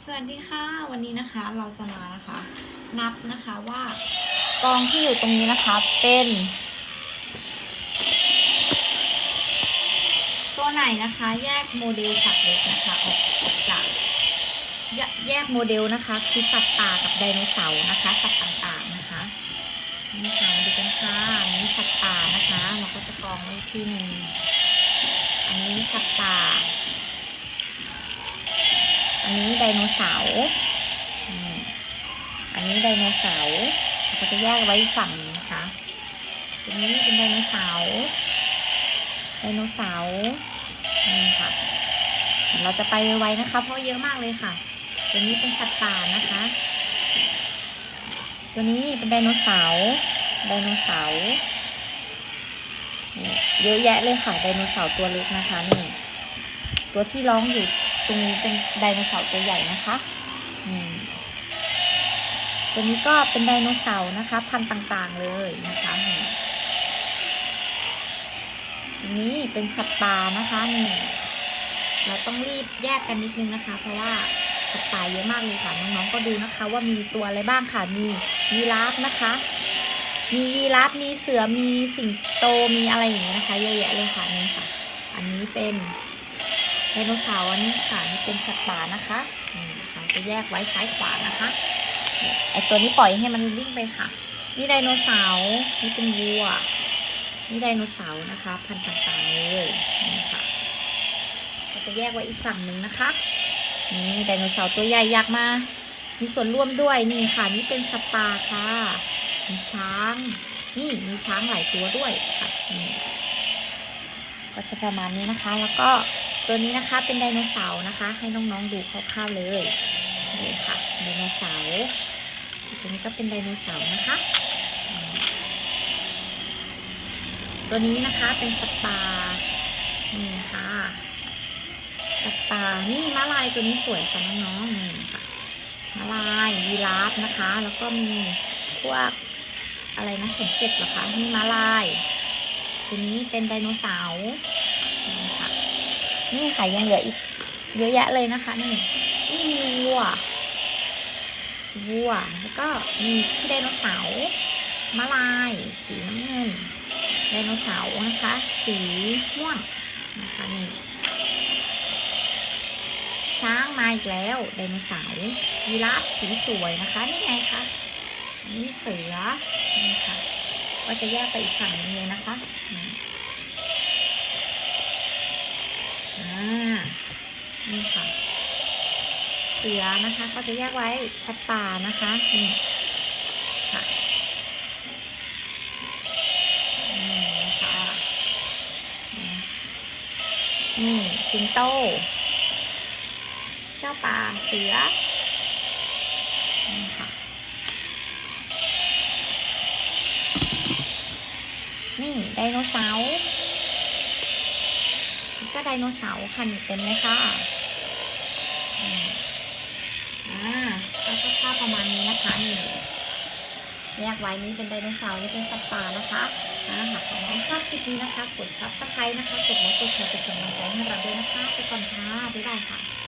สวัสดีค่ะ วันนี้นะคะเราจะมานะคะ นับนะคะว่ากองที่อยู่ตรงนี้นะคะเป็น ตัวไหนนะคะแยกโมเดลสัตว์เล็กนะคะออกออกจากแยกแยกโมเดลนะคะคือสัตว์ป่ากับไดโนเสาร์นะคะ สัตว์ต่างๆนะคะนี่ค่ะมาดูกันค่ะอันนี้สัตว์ป่านะคะ เราก็จะกองไว้ที่หนึ่งอันนี้สัตว์ป่า นนี้ไดโนเสาร์อันนี้ไดโนเสาร์เราจะแยกไว้ฝั่งนะคะตัวนี้เป็นไดโนเสาร์ไดโนเสาร์นี่ค่ะ เราจะไปไวๆนะคะ เพราะเยอะมากเลยค่ะตัวนี้เป็นสัตว์ป่านะคะ ตัวนี้เป็นไดโนเสาร์ไดโนเสาร์เยอะแยะเลยค่ะไดโนเสาร์ตัวเล็กนะคะนี่ ตัวที่ร้องอยู่ ตรงนี้เป็นไดโนเสาร์ตัวใหญ่นะคะอืมตัวนี้ก็เป็นไดโนเสาร์นะคะ พันธุ์ต่างๆเลยนะคะนี่นี้เป็นสัตว์ป่านะคะนี่เราต้องรีบแยกกันนิดนึงนะคะ เพราะว่าสัตว์ป่าเยอะมากเลยค่ะน้องๆก็ดูนะคะ ว่ามีตัวอะไรบ้างค่ะมียีราฟนะคะ มียีราฟมีเสือมีสิงโตมีอะไรอย่างเงี้ยนะคะ เยอะแยะเลยค่ะนี่ค่ะ อันนี้เป็น ไดโนเสาร์อันนี้ค่ะนี่เป็นสัตว์ป่านะคะเราจะแยกไว้ซ้ายขวานะคะเนี่ยไอตัวนี้ปล่อยให้มันวิ่งไปค่ะ นี่ไดโนเสาร์นี่เป็นวัวนี่ไดโนเสาร์นะคะ พันธุ์ต่างๆเลยนี่ค่ะเราจะแยกไว้อีกฝั่งหนึ่งนะคะนี่ไดโนเสาร์ตัวใหญ่ยากมามีส่วนร่วมด้วยนี่ค่ะ นี่เป็นสัตว์ป่าค่ะ มีช้าง นี่มีช้างหลายตัวด้วยค่ะนี่ก็จะประมาณนี้นะคะแล้วก็ ตัวนี้นะคะเป็นไดโนเสาร์นะคะ ให้น้องๆดูคร่าวๆเลยนี่ค่ะไดโนเสาร์ตัวนี้ก็เป็นไดโนเสาร์นะคะ ตัวนี้นะคะเป็นสปานี่ค่ะสปานี่ม้าลายตัวนี้สวยค่ะน้องๆนี่ค่ะม้าลายยีราฟนะคะ แล้วก็มีพวกอะไรนะสมเสร็จหรอคะนี่ม้าลาย ตัวนี้เป็นไดโนเสาร์นี่ค่ะ นี่ค่ะยังเหลืออีกเยอะแยะเลยนะคะ นี่นี่มีวัววัวแล้วก็มีไดโนเสาร์ม้าลายสีน้ำเงินไดโนเสาร์นะคะ สีม่วงนะคะนี่ช้างมาอีกแล้วไดโนเสาร์ยีราฟสีสวยนะคะ นี่ไงคะนนี้เสือนี่ค่ะ ก็จะแยกไปอีกฝั่งนึงเลยนะคะ อ่านี่ค่ะ เสือนะคะก็จะแยกไว้สัตว์ป่านะคะนี่ค่ะนี่ค่ะนี่นี่สิงโต เจ้าป่าเสือนี่ค่ะนี่ไดโนเสาร์ ไดโนเสาร์ค่ะนี่เต็มเลยค่ะอ่าก็ค่าประมาณนี้นะคะนี่แยกไว้นี้เป็นไดโนเสาร์นี่เป็นสัตว์ป่านะคะอ่าหากใครชอบคลิปนี้นะคะ กดซับสไครต์นะคะ กดไลค์กดแชร์เป็นกำลังใจให้เราด้วยนะคะไปก่อนค่ะบ๊ายบายค่ะ